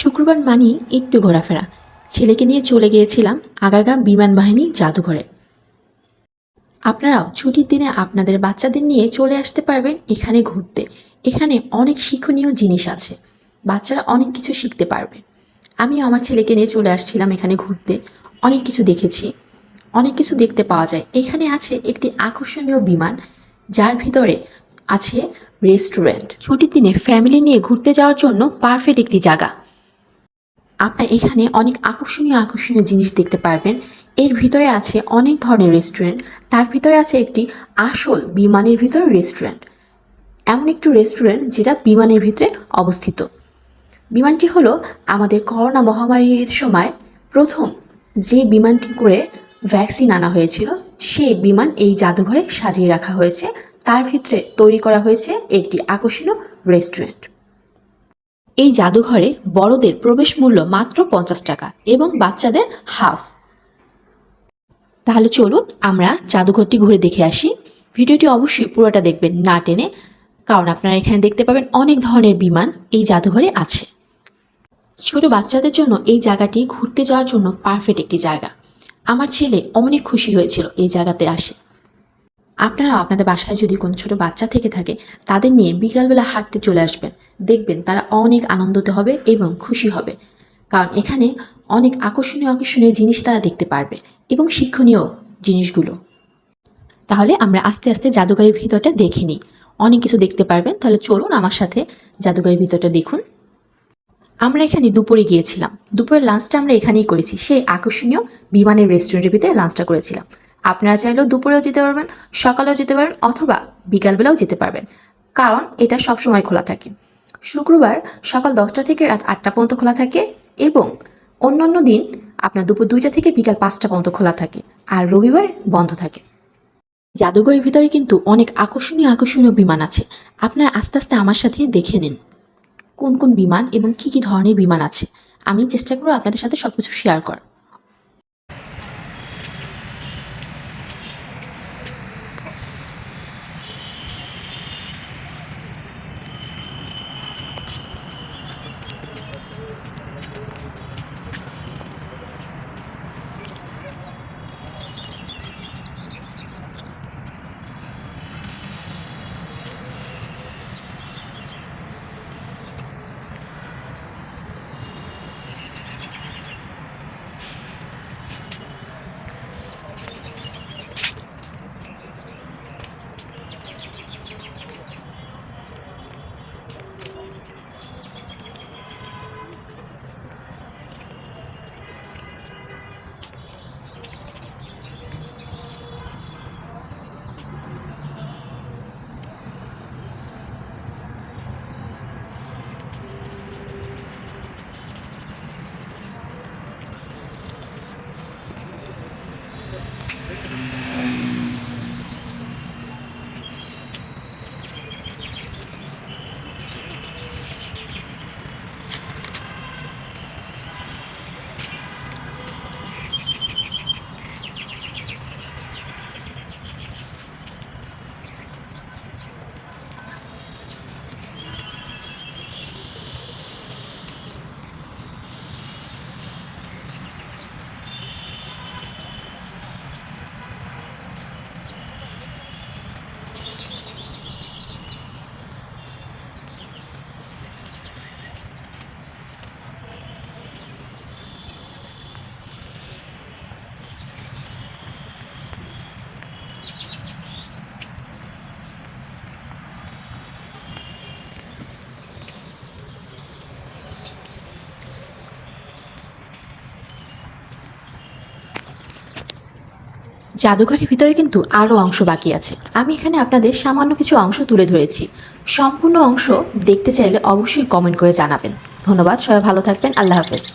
শুক্রবার মানি একটু ঘোরাফেরা। ছেলেকে নিয়ে চলে গিয়েছিলাম আগারগাঁ বিমান বাহিনী জাদুঘরে। আপনারাও ছুটির দিনে আপনাদের বাচ্চাদের নিয়ে চলে আসতে পারবেন এখানে ঘুরতে। এখানে অনেক শিক্ষণীয় জিনিস আছে। বাচ্চারা অনেক কিছু শিখতে পারবে। আমি আমার ছেলেকে নিয়ে চলে আসছিলাম এখানে ঘুরতে। অনেক কিছু দেখেছি। অনেক কিছু দেখতে পাওয়া যায়। এখানে আছে একটি আকর্ষণীয় বিমান, যার ভিতরে আছে রেস্টুরেন্ট। ছুটির দিনে ফ্যামিলি নিয়ে ঘুরতে যাওয়ার জন্য পারফেক্ট একটি জায়গা। আপনার এখানে অনেক আকর্ষণীয় আকর্ষণীয় জিনিস দেখতে পারবেন। এর ভিতরে আছে অনেক ধরনের রেস্টুরেন্ট তার ভিতরে আছে একটি আসল বিমানের ভিতরে রেস্টুরেন্ট এমন একটি রেস্টুরেন্ট যেটা বিমানের ভিতরে অবস্থিত। বিমানটি হলো আমাদের করোনা মহামারীর সময় প্রথম যে বিমানটি করে ভ্যাকসিন আনা হয়েছিল সেই বিমান এই জাদুঘরে সাজিয়ে রাখা হয়েছে। তার ভিতরে তৈরি করা হয়েছে একটি আকর্ষণীয় রেস্টুরেন্ট এই জাদুঘরে বড়দের প্রবেশ মূল্য মাত্র পঞ্চাশ টাকা এবং বাচ্চাদের হাফ। তাহলে চলুন আমরা জাদুঘরটি ঘুরে দেখে আসি। ভিডিওটি অবশ্যই পুরোটা দেখবেন না টেনে, কারণ আপনারা এখানে দেখতে পাবেন অনেক ধরনের বিমান এই জাদুঘরে আছে। ছোট বাচ্চাদের জন্য এই জায়গাটি ঘুরতে যাওয়ার জন্য পারফেক্ট একটি জায়গা। আমার ছেলে অনেক খুশি হয়েছিল এই জায়গাতে আসে। আপনারা আপনাদের বাসায় যদি কোনো ছোট বাচ্চা থেকে থাকে, তাদের নিয়ে বিকালবেলা হাঁটতে চলে আসবেন। দেখবেন তারা অনেক আনন্দতে হবে এবং খুশি হবে। কারণ এখানে অনেক আকর্ষণীয় আকর্ষণীয় জিনিস তারা দেখতে পারবে এবং শিক্ষণীয় জিনিসগুলো। তাহলে আমরা আস্তে আস্তে জাদুঘরের ভিতরটা দেখে নিই। অনেক কিছু দেখতে পারবেন। তাহলে চলুন আমার সাথে জাদুঘরের ভিতরটা দেখুন। আমরা এখানে দুপুরে গিয়েছিলাম। দুপুরের লাঞ্চটা আমরা এখানেই করেছি। সেই আকর্ষণীয় বিমানের রেস্টুরেন্টের ভিতরে লাঞ্চটা করেছিলাম। আপনারা চাইলেও দুপুরেও যেতে পারবেন, সকালেও যেতে পারেন অথবা বিকালবেলাও যেতে পারবেন। কারণ এটা সবসময় খোলা থাকে। শুক্রবার সকাল দশটা থেকে রাত আটটা পর্যন্ত খোলা থাকে এবং অন্যান্য দিন আপনার দুপুর দুইটা থেকে বিকাল পাঁচটা পর্যন্ত খোলা থাকে আর রবিবার বন্ধ থাকে। জাদুঘরের ভিতরে কিন্তু অনেক আকর্ষণীয় আকর্ষণীয় বিমান আছে। আপনারা আস্তে আস্তে আমার সাথে দেখে নিন। কোন কোন বিমান এবং কি কি ধরনের বিমান আছে? আমি চেষ্টা করব আপনাদের সাথে সব কিছু শেয়ার করার। জাদুঘরের ভিতরে কিন্তু আরও অংশ বাকি আছে। আমি এখানে আপনাদের সামান্য কিছু অংশ তুলে ধরেছি। সম্পূর্ণ অংশ দেখতে চাইলে অবশ্যই কমেন্ট করে জানাবেন। ধন্যবাদ, সবাই ভালো থাকবেন, আল্লাহ হাফেজ।